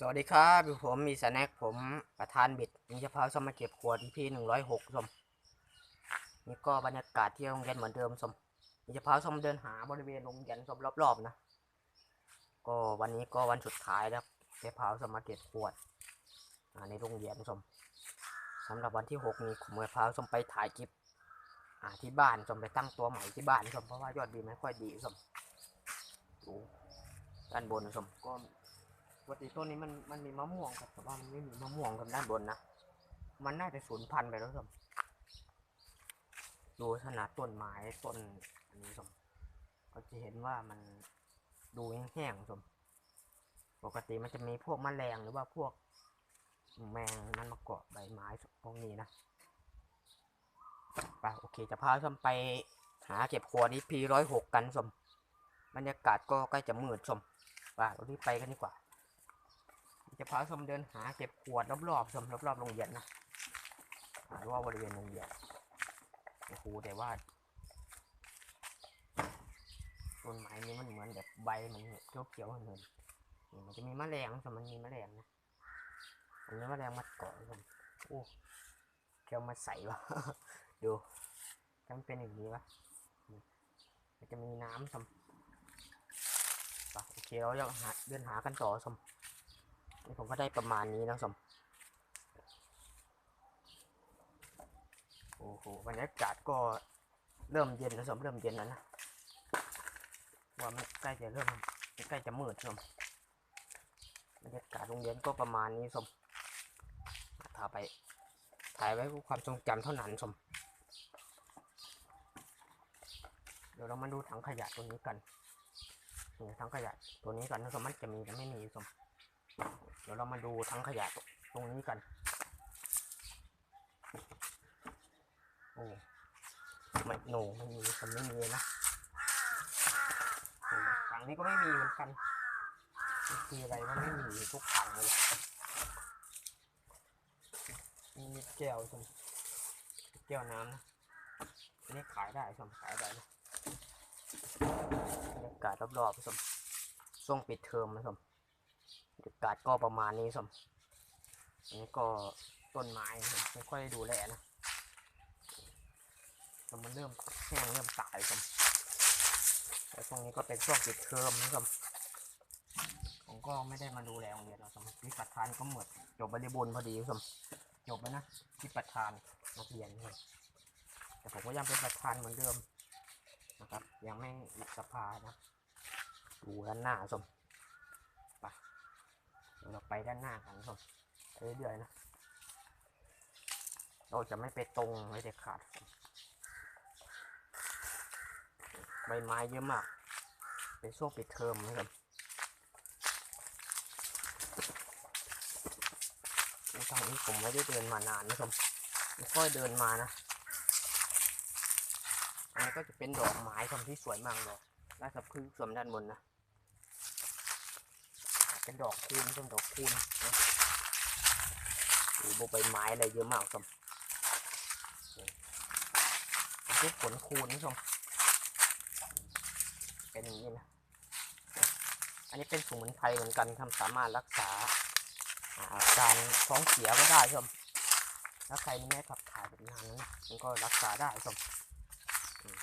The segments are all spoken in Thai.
สวัสดีครับผมมีสแน็คผมประธานบิดมีเฉพาะสมมาเก็บขวดที่พี่หนึ่งร้อยหกสมนี่ก็บรรยากาศที่โรงเรียนเหมือนเดิมสมมีเฉพาะสมเดินหาบริเวณโรงเรียนสมรอบๆนะก็วันนี้ก็วันสุดท้ายแล้วเฉพาะสมมาเก็บขวดในโรงเรียนสมสำหรับวันที่หกนี้ผมเฉพาะสมไปถ่ายคลิปที่บ้านสมไปตั้งตัวใหม่ที่บ้านสมเพราะว่ายอดดีไม่ค่อยดีสมดูด้านบนสมก็ ปกติต้นนี้มันมันมีมะม่วงครับแต่ว่ามันไม่มีมะม่วงครับด้านบนนะ มันน่าจะสูญพันธุ์ไปแล้วครับดูขนาดต้นไม้ต้นอันนี้ครับก็จะเห็นว่ามันดูแห้งๆครับปกติมันจะมีพวกแมลงหรือว่าพวกแมงมันมาเกาะใบไม้พวกนี้นะไปโอเคจะพาสมไปหาเก็บขวดนี้พีร้อยหกกันสมบรรยากาศก็ใกล้จะมืดสมไปเรารีบไปกันดีกว่า จะพาชมเดินหาเก็บขวดรอบๆชมรอบๆโรงเรียนนะหรือว่าบริเวณโรงเรียนโอ้โหแต่ว่าต้นไม้นี้มันเหมือนแบบใบมันเขียวๆเหมือนมันจะมีแมลงชมมันมีแมลงนะมันมีแมลงมาเกาะชมโอ้แกวมาใส่วะดูถ้ามันเป็นอย่างนี้วะมันจะมีน้ำชมโอเคเราจะหาเดินหากันต่อชม ผมก็ได้ประมาณนี้นะสมโอ้โหบรรยากาศก็เริ่มเย็นแล้วสมเริ่มเย็นแล้วนะว่ามันใกล้จะเริ่มใกล้จะมืดสมบรรยากาศโรงเรียนก็ประมาณนี้สมถ่ายไป ถ่ายไว้เพื่อความทรงจำเท่านั้นสมเดี๋ยวเรามาดูถังขยะตัวนี้กันถังขยะตัวนี้กันนะสมมันจะมีแต่ไม่มีสม เดี๋ยวเรามาดูทั้งขยะตรงนี้กัน โอ้ไม่โนไม่มีมันไม่มีนะถังนี้ก็ไม่มีเหมือนกันมันคืออะไรมันไม่มีทุกถังเลยมีแก้วชมแก้วน้ำนะอันนี้ขายได้ชมขายได้นะบรรยากาศรอบๆชมช่วงปิดเทอมนะชม บรรยากาศก็ประมาณนี้สมอันนี้ก็ต้นไม้ไม่ค่อยดูแลนะแต่มันเริ่มแห้งเริ่มตายสมแต่ตรงนี้ก็เป็นช่วงปิดเทอมนะสมผมก็ไม่ได้มาดูแลโรงเรียนนะสมวิปัฏฐานก็หมดจบบริบูรณ์พอดีสมจบแล้วนะวิปัฏฐานนักเรียนครับแต่ผมก็ยังเป็นประธานเหมือนเดิมนะครับ ยังไม่อิสภานะดูด้านหน้าสม เราไปด้านหน้ากันครับเรื่อยๆนะเราจะไม่ไปตรงไม่เด็ดขาดใบไม้เยอะมาก เป็นช่วงปิดเทอมนะครับทางนี้ผมไม่ได้เดินมานานนะครับไม่ค่อยเดินมานะอันนี้ก็จะเป็นดอกไม้ครับที่สวยมากดอกราชพฤกษ์สวมด้านบนนะ เป็นดอกคูณเป็นดอกคูณนะหรือใบไม้อะไรเยอะมากครับเป็นพวกผลคูณนะชมเป็นอย่างนี้นะ อันนี้เป็นสมุนไพรเหมือนกันทำสามารถรักษาอาการท้องเสียก็ได้ชมถ้าใครนี่แม่ขับถ่ายแบบนานนั้นมันก็รักษาได้ชมอืม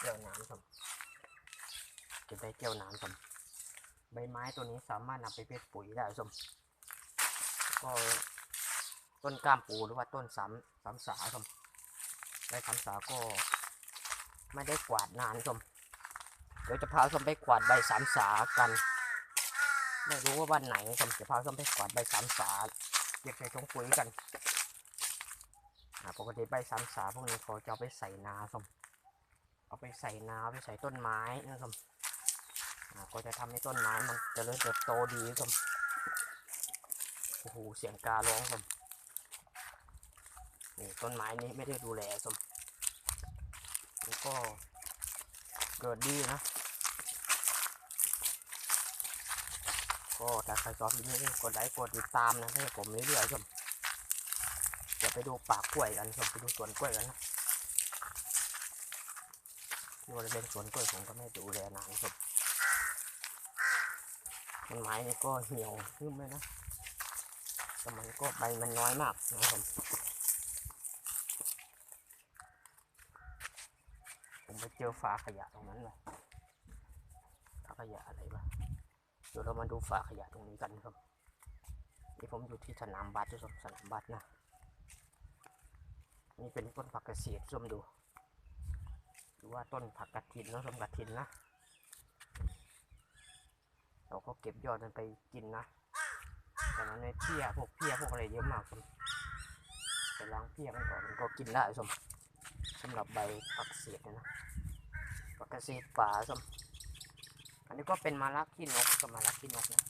แก้วน้ำชมเก็บได้แก้วน้ำชม ใบไม้ตัวนี้สามารถนำไปเป็นปุ๋ยได้สมก็ต้นกล้ามปูหรือว่าต้นสามสามสาสมใบสามสาก็ไม่ได้กวาดนานสมเดี๋ยวจะพาสมไปกวาดใบสามสากัน ไม่รู้ว่าวันไหนสมจะพาสมไปกวาดใบสามสาเก็บใส่ถุงปุ๋ยกันปกติใบสามสาพวกนี้เขาจะเอาไปใส่นาสมเอาไปใส่นาไปใส่ต้นไม้นะสม ก็จะทำให้ต้นไม้มันเจริญเติบโตดีครับโอ้โหเสียงการ้องครับนี่ต้นไม้นี้ไม่ได้ดูแลสมมันก็เกิดดีนะ ก็ถ้าใครชอบคลิปนี้กดไลค์กดติดตามนะให้ผมเรื่อยๆชมเดี๋ยวไปดูปากกล้วยกันชมไปดูสวนกล้วยกันนะที่บริเวณสวนกล้วยผมก็ไม่ดูแลนานชมใน ต้นไม้นี่ก็เหี่ยวขึ้นเลยนะแต่มันก็ใบมันน้อยมากนะครับผมไปเจอฝาขยะตรงนั้นเลยฝาขยะอะไรวะเดี๋ยวเรามาดูฝาขยะตรงนี้กันครับนี่ผมอยู่ที่สนามบาสที่ชมสนามบาสนะนี่เป็นต้นผักกระเสียดชมดูหรือว่าต้นผักกระถินเนอะชมกระถินนะ เราก็เก็บยอดมันไปกินนะแต่มันในเพี้ยพวกเพี้ยพวกอะไรเยอะมากชมไปล้างเพี้ยมันก่อนมันก็กินได้ชมสำหรับใบผักเสียดเนยนะผักเสียดป่าชมอันนี้ก็เป็นมะระขี้นกกับมะระขี้นกนะ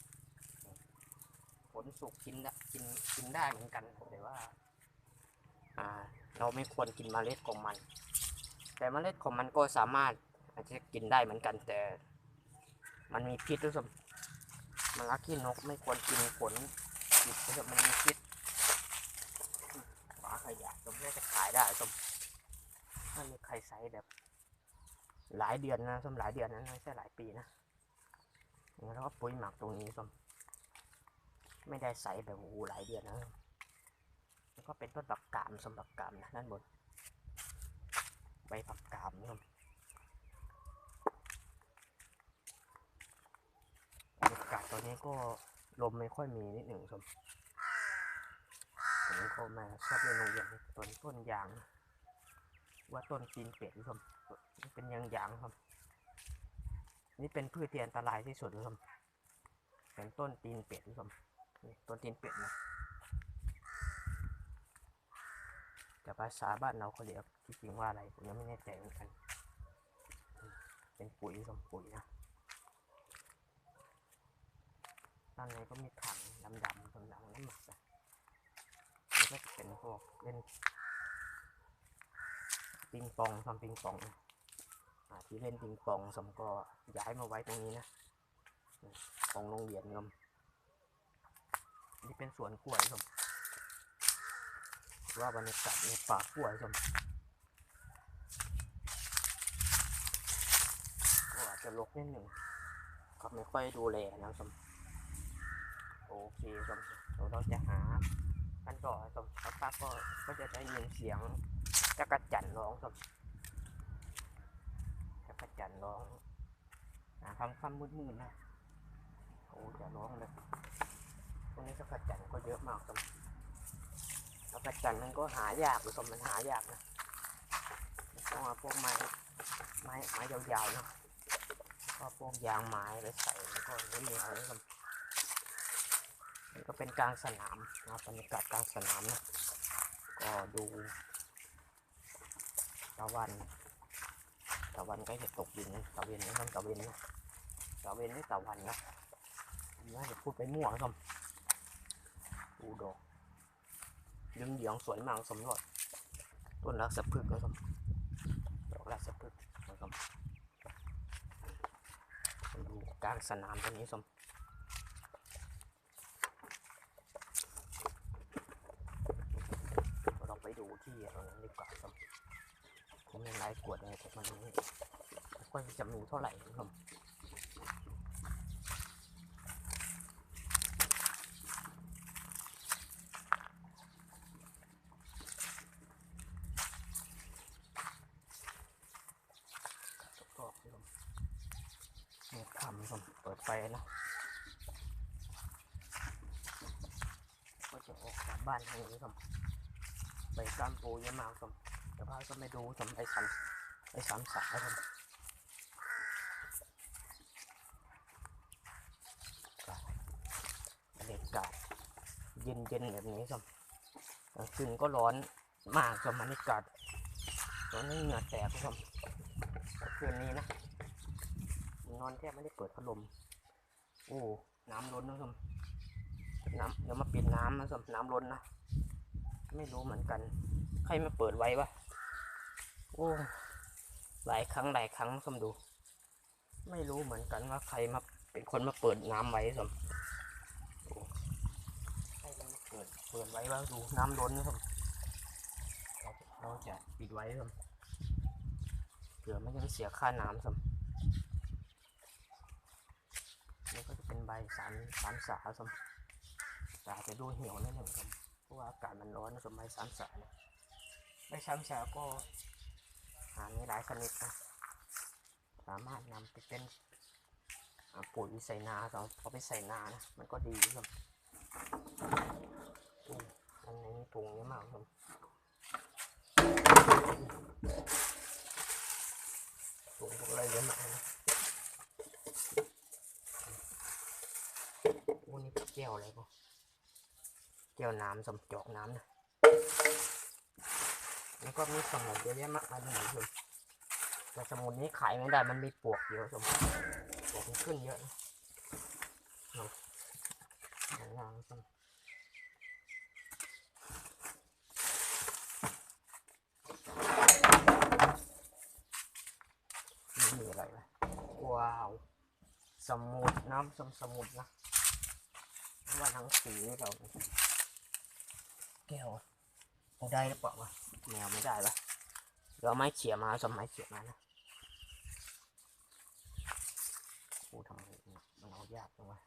ผลสุกกินได้กินกินได้เหมือนกันแต่ว่า อ่า เราไม่ควรกินเมล็ดของมัน แต่เมล็ดของมันก็สามารถอาจจะกินได้เหมือนกันแต่ มันมีพิษด้วยซ้ำ มันรักขี้นกไม่ควรกินผลดิบเพราะมันมีพิษฝาขยะสมมติจะขายได้สมถ้ามีใครใช้แบบ หลายเดือนนะสมหลายเดือนนะไม่ใช่หลายปีนะแล้วก็ปุ๋ยหมักตรงนี้สมไม่ได้ใส่แบบโอ้หลายเดือนนะแล้วก็เป็นต้นปักกามสมบักกามนะด้านบนใบปักกามนะครับบรรยากาศตอนนี้ก็ลมไม่ค่อยมีนิดหนึ่งสมผมก็มาชอบเรียนโรงเรียนต้นต้นยาง ว่าต้นตีนเป็ดครับมันเป็นยางยางครับ นี่เป็นพืชที่อันตรายที่สุดครับเป็นต้นตีนเป็ดครับนี่ต้นตีนเป็ดนะแต่ภาษาบ้านเราเขาเรียกที่จริงว่าอะไรผมยังไม่แน่ใจเหมือนกัน เป็นปุ๋ยสมปุ๋ยนะ ด้านในก็มีถังดำๆดำๆน้ำหมักนะนี่ก็เป็นพวกเล่นปิงปองทำปิงปองนะอ่าที่เล่นปิงปองสมก็ย้ายมาไว้ตรงนี้นะอืมของโรงเรียนครับนี่เป็นสวนกล้วยครับว่าบรรยากาศในป่ากล้วยชมก็อาจจะรกนิดหนึ่งก็ไม่ค่อยดูแลนะชม อเคชมเดี๋ยวเราจะหากันต่อชมสักพักก็ก็จะได้ยินเสียงจักรจันร้องชมจักรจันร้องหาคำคำมืดๆนะโอ้จะร้องเลยตรงนี้จักรจันก็เยอะมากชมแล้วกระจันมันก็หายากหรือสมมันหายากนะต้องเอาพวกไม้ไม้ไม้ยาวๆเนาะก็พวกยางไม้ไปใส่มันก็เหนียวนะครับ นี่ก็เป็นกลางสนามนะบรรยากาศกลางสนามนะก็ดูตะวันตะวันใก็จะตกดินตะเวนนะต้องตะเวนนะตะเวนนี่ตะวันนะน่าจะพูดไปมั่วครับดูดอกเหลืงเหลืองสวยมากสมรสต้นรักสะพึกนะครับดอกรักสะพึกนะครับดูกลางสนามตรงนี้สมเราไปดูที่ตรงนั้นดีกว่าครับ ผมยังไล่กวดอะไรแต่มันไม่ค่อยจะมีเท่าไหร่นะครับก็ครับเมื่อค่ำครับเปิดไฟนะ ก็จะออกจากบ้านทางนี้ครับไปกามปูเยอะมากครับแต่พาก็ไม่ ดูครับไปสามไปสามสายครับบรรยากาศเย็นเย็นแบบนี้ครับกลางคืนก็ร้อนมากครับบรรยากาศร้อนให้เหงื่อแตกครับกลางคืนนี้นะนอนแทบไม่ได้เปิดพัดลม โอ้น้ำล้นนะครับน้ำเดี๋ยวมาเปลี่ยนน้ำนะสำหรับน้ำล้นนะ ไม่รู้เหมือนกัน ใครมาเปิดไว้วะ โอ้หลายครั้งหลายครั้งสมดู ไม่รู้เหมือนกันว่าใครมาเป็นคนมาเปิดน้ำไว้สมใครมาเปิดเปิดไว้ว่าดูน้ำล้นนะสมเราจะปิดไว้สมเผื่อไม่งั้นเสียค่าน้ำสมนี่ก็จะเป็นใบสามสามสาสมแต่อาจะดูเหี่ยวนิดหนึ่งครับเพราะว่าอากาศมันร้อนสมใบสามสาเนี่ยใบสามสาก็ มีหลายชนิดนะสามารถนำไปเป็นปุ๋ยใส่นาสำเอาไปใส่นานะมันก็ดีครับอันนี้ถุงเยอะมากครับถุงพวกอะไรเยอะมากนะโอ้นี่แก้วอะไรก็แก้วน้ำสำจอกน้ำนะ แล้วก็มีสมุนเยอะแยะมากมายเลยคุณแต่สมุนนี้ขายไม่ได้มันมีปวกเยอะสมปวกมันขึ้นเยอะนะวางชมมีอะไรวะว้าว สมุดน้ำสมสมุดนะว่าหนังสือเราแก้ว เอาได้หรือเปล่าวะแมวไม่ได้ปะเดี๋ยวเอาไม้เขี่ยมาสมไม้เขี่ยมานะโอ้ทำไมมันเอายากจังวะ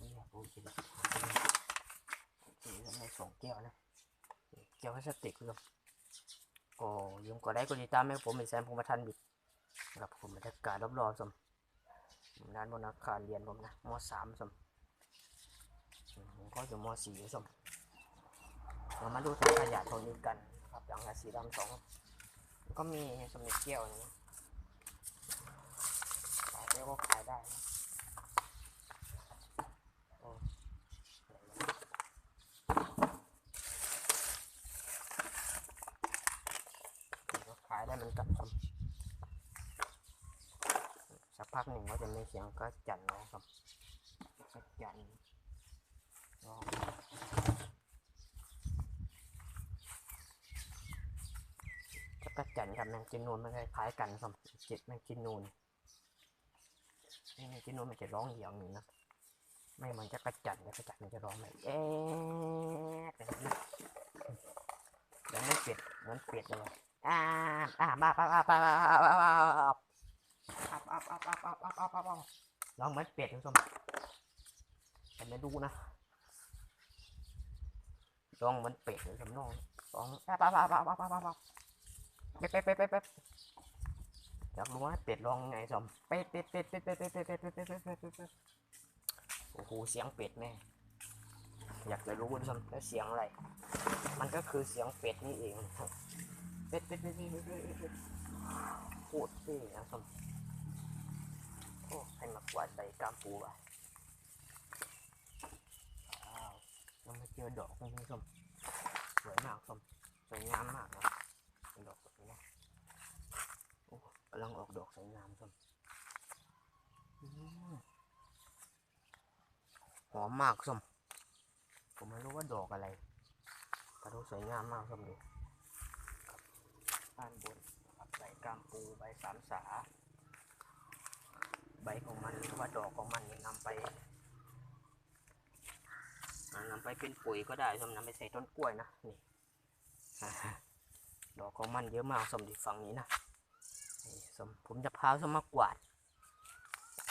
นี่อยากรู้จริงนี่ทำไมสองแก้วนะแก้วพลาสติกครับก็ยังก็ได้ก็ติดตามให้ผมเป็นแซมพงประทันบิด กับผมบรรยากาศรอบๆสมด้านบนอาคารเรียนผมนะมสามสมผมก็อยู่มสี่สมเรามาดูถังขยะตรงนี้กันครับถังขยะสีดำสองก็มีสมิธแก้วนะขายได้ก็ขายได้นะโอ้ก็ขายได้เหมือนกันครับสัก พักหนึ่งก็จะมีเสียงก็จันร้องครับก็จันร้องก็จันกับแมงกินนูนมันคล้ายๆกันครับจิตแมงกินนูนนี่แมงกินนูนมันจะร้องเหี่ยวหนึ่งนะไม่เหมือนจะกระจันแต่กระจันมันจะร้องแบบเอ๊ะแบบนี้แล้วมันเป็ดเหมือนเป็ดเลยอ่าอ่ามาปั๊บปั๊บปั๊บปั๊บปั๊ อับปั๊บปั๊บปั๊บปั๊บปั๊บปั๊บปั๊บลองมือนเป็ดคุณผู้ชมแต่ไม่ดูนะลองมือนเป็ดคุณผู้ชมลองลองปั๊บปั๊บปั๊บปั๊บปั๊บปั๊บปั๊บเป๊ะเป๊ะเป๊ะเป๊ะเป๊ะอยากรู้ว่าเป็ดลองไงสมเป๊ะเป๊ะเป๊ะเป๊ะเป๊ะเป๊ะเป๊ะเป๊ะเป๊ะเป๊ะเป๊ะเป๊ะเป๊ะโอ้โหเสียงเป็ดแม่อยากจะรู้คุณผู้ชมแล้วเสียงอะไร มันก็คือเสียงเป็ดนี่เองเป็ดเป็ดเป็ดเป็ดเป็ดเป็ดโคตรเท่นะครับโอ้ให้ มากวาดใบกามปูอะว้าวยังม่เจอดอกนะคุณผู้ชมสวยมากครับสวยงามมากนะเป็นดอกแบบนี้โอ้กำลังออกดอกสวยงามครับอืมหอมมากส้มผมไม่รู้ว่าดอกอะไรแต่ดูสวยงามมากส้มดูด้านบนใบกามปูใบสามสา ใบของมันหรือว่าดอกของมันเนี่ยนำไปอ่านำไปเป็นปุ๋ยก็ได้สมนำไปใส่ต้นกล้วยนะนี่ดอกของมันเยอะมากสมดิฝั่งนี้นะสมผมจะพาสมมากวาด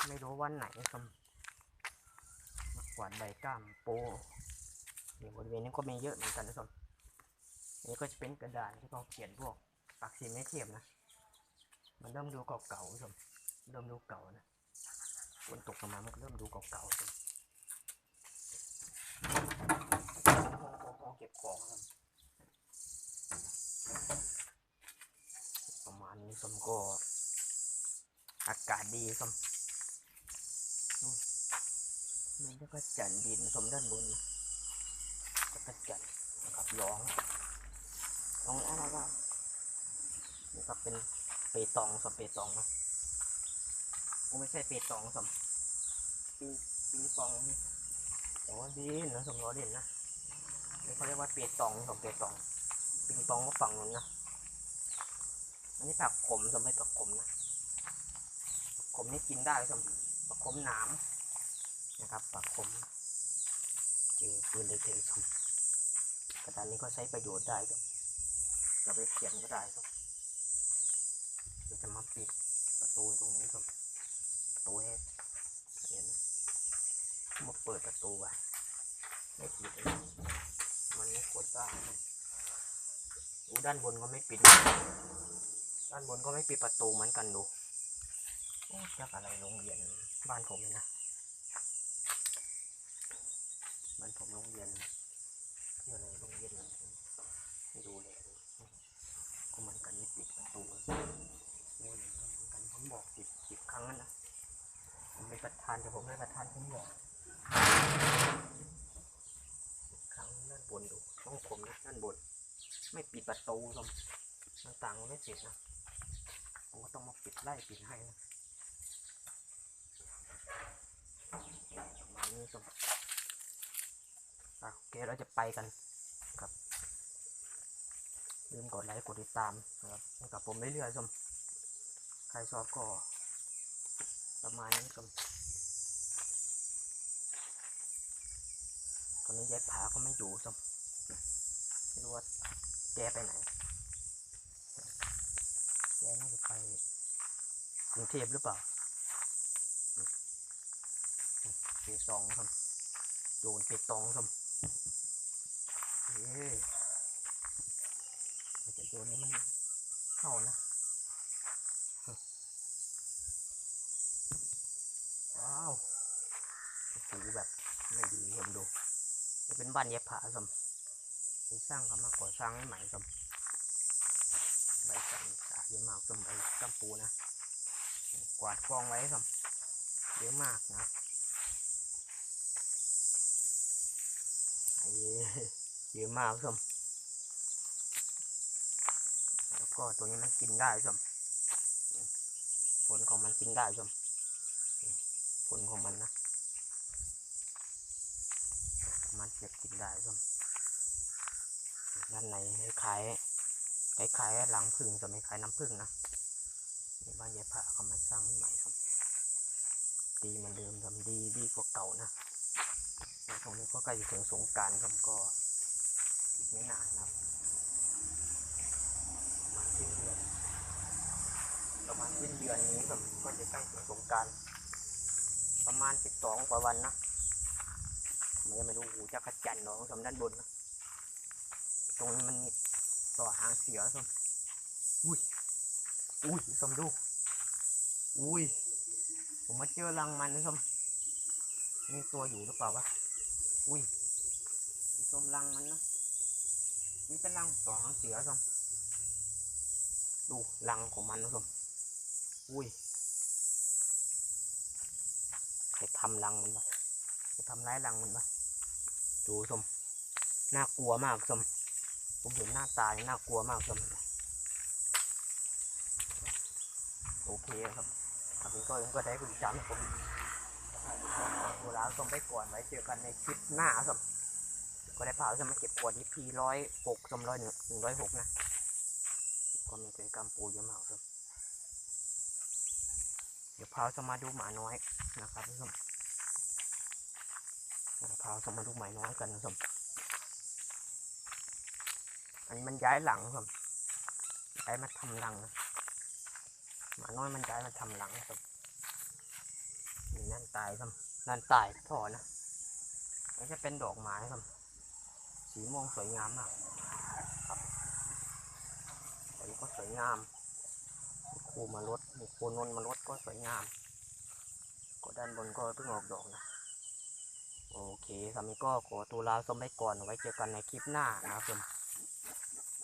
ไม่รู้วันไหนสมมากวาดใบก้ามปูนี่บริเวณนี้ก็มีเยอะเหมือนกันนะสมนี่ก็จะเป็นกระดาษที่เขาเขียนพวกปากสีไม่เทียมนะ มันเริ่มดูเก่าๆผู้มเริ่มดูเก่านะ ฝนตกมามันก็เริ่มดูเก่าๆเลยห้องเก็บของครับประมาณนี้สมก็อากาศดีสมมันจะก็จันดินสมด้านบนนะแล้วก็จันนะครับร้องร้องอะไรบ้างนี่ก็เป็นเปตองสมเปตองนะโอ้ไม่ใช่เปตองสม ปิงปิงปองนี่แต่ว่าดีนะสมรอเด่นนะนี่เขาเรียกว่าเปียตองสมเปียตองปิงปองก็ฝั่งนู้นนะอันนี้ผักขมสมไม่ผักขมนะผักขมนี่กินได้สมผักขมหนามนะครับผักขมเจอปืนเลยเทสมกระดานนี้ก็ใช้ประโยชน์ได้ครับจะไปเขียนก็ได้ครับเดี๋ยวจะมาปิดประตูตรงนี้ครับประตูให้เห็นนะ มาเปิดประตูไว้ไม่ปิดเลยมันไม่โคตรกล้าดูด้านบนก็ไม่ปิด ด้านบนก็ไม่ปิดประตูเหมือนกันดูจากอะไรโรงเรียนบ้านผมเลยนะบ้านผมโรงเรียนที่อะไรโรงเรียนอะไรไม่ดูเลยก็เหมือนกันไม่ปิดประตูเหมือนกันผมบอกปิดปิดครั้งนั้นนะผมเป็นประธานแต่ผมไม่ประธานผมบอก ปิดครั้งด้านบนดูต้องผมนะด้านบน ไม่ปิดประตูครับหน้าต่างไม่ปิดนะผมก็ต้องมาปิดไล่ปิดให้นะมานี้ครับอะโอเคเราจะไปกันครับลืมกดไลค์กดติดตามนะครับกับผมเรื่อยๆครับใครชอบก็ประมาณนี้ครั บตอนนี้ยายผาก็ไม่อยู่ครับไม่รู้ว่าแกไปไหน แกน่าจะไปกรุงเทพหรือเปล่าเปตองครับโยนเปตองครับเอ้ยแต่โยนนี้มันเข้านะว้าวโอ้โหแบบไม่ดีผมดู เป็นบ้านเย็บผ้าครับไปสร้างกันมากกว่าสร้างให้ใหม่ครับใบสันสาเยอะมากสมใบจำปูนะกวาดกองไว้ครับเยอะมากนะไอ้เยอะมากครับแล้วก็ตัวนี้มันกินได้ครับผลของมันกินได้ครับผลของมันนะ มันเก็บกินได้ครับด้านในคล้ายคล้ายหลังพึ่งจะไม่คล้ายน้ำพึ่งนะในบ้านยายพระเขามาสร้างใหม่ครับดีเหมันเดิมทำดีดีกว่าเก่านะตรงนี้ก็ใกล้จะถึงสงการครับก็อีกไม่นานครับประมาณสิ้นเดือนประมาณสิ้นเดือนนี้ครับก็จะใกล้ถึงสงการประมาณสิบสองกว่าวันนะ ผมยังไม่รู้หูจักรจันทร์หรอกสำด้านบนนะตรงนี้มันมีต่อหางเสือสมอุ้ย อุ้ยสมดู อุ้ย ผมมาเจอรังมันนะสมมีตัวอยู่หรือเปล่าวะ อุ้ยสมรังมันนะนี่เป็นรังต่อหางเสือสมดูรังของมันนะสมอุ้ยใครทำรังมันปะใครทำร้ายรังมันปะ ดูสมน่ากลัวมากสมผมเห็นหน้าตานี่น่ากลัวมากครับโอเคครับครับผมก็ยังก็ได้คุณจำผมเวลาส่งไปก่อนไว้เจอกันในคลิปหน้าครับก็ได้พาจะมาเก็บขวดนี้พีร้อยหกจำร้อยหนึ่งหนึ่งร้อยหกนะก็มีกิจกรรมปูเยอะมากครับเดี๋ยวพาจะมาดูหมาน้อยนะครับทุกคน พาจะมาดูหมาน้อยกันนะครับอันนี้มันย้ายหลังครับย้ายมาทำรังนะหมาน้อยมันย้ายมาทำรังครับนี่นั่นตายครับนั่นตายพอนะมันจะเป็นดอกไม้ครับ สีม่วงสวยงามมากครับอันนี้ก็สวยงามมีคูมาลดมีโคนนนมาลดก็สวยงาม ก็ด้านบนก็เพิ่งออกดอกนะ โอเคสามีก็ขอตัวลาส้มไปก่อนไว้เจอกันในคลิปหน้านะครับผม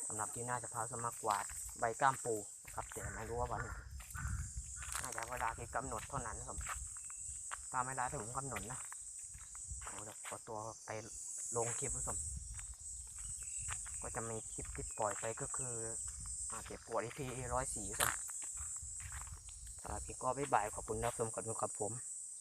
สำหรับที่น่าจะพาสมักวาดใบก้ามปูครับแต่ไม่รู้ว่าวันไหนน่าจะเวลาที่กำหนดเท่านั้นครับตามเวลาที่ผมกำหนดนะเดี๋ยวขอตัวไปลงคลิปผสมก็จะมีคลิปที่ปล่อยไปก็คืออาเจ็บปวดที่ร้อยสี่ครับสำหรับพี่ก็บ๊ายบายขอบคุณรับชมขอบคุณครับผม